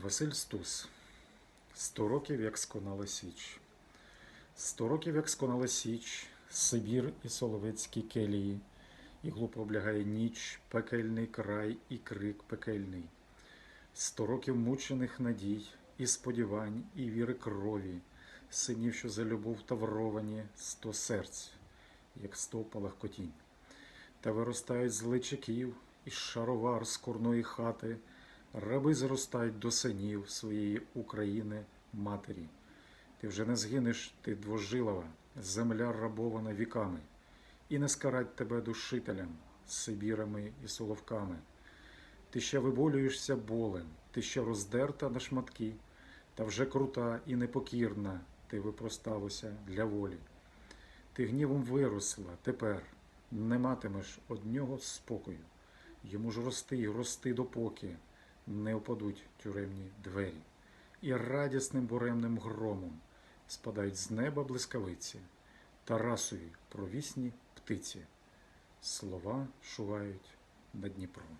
Василь Стус. Сто років, як сконала Січ. Сто років, як сконала Січ, Сибір і Соловецькі келії, і глупо облягає ніч, пекельний край і крик пекельний. Сто років мучених надій, і сподівань, і віри крові, синів, що за любов тавровані, сто серць, як сто палахкотінь. Та виростають з личаків, і шаровар з курної хати, раби зростають до синів своєї України матері. Ти вже не згинеш, ти двожилова, земля рабована віками, і не скарать тебе душителям, сибірами і соловками. Ти ще виболюєшся болем, ти ще роздерта на шматки, та вже крута і непокірна ти випросталася для волі. Ти гнівом виросла, тепер не матимеш однього спокою. Йому ж рости й рости допоки не впадуть тюремні двері, і радісним буремним громом спадають з неба блискавиці, Тарасові провісні птиці. Слова шувають над Дніпром.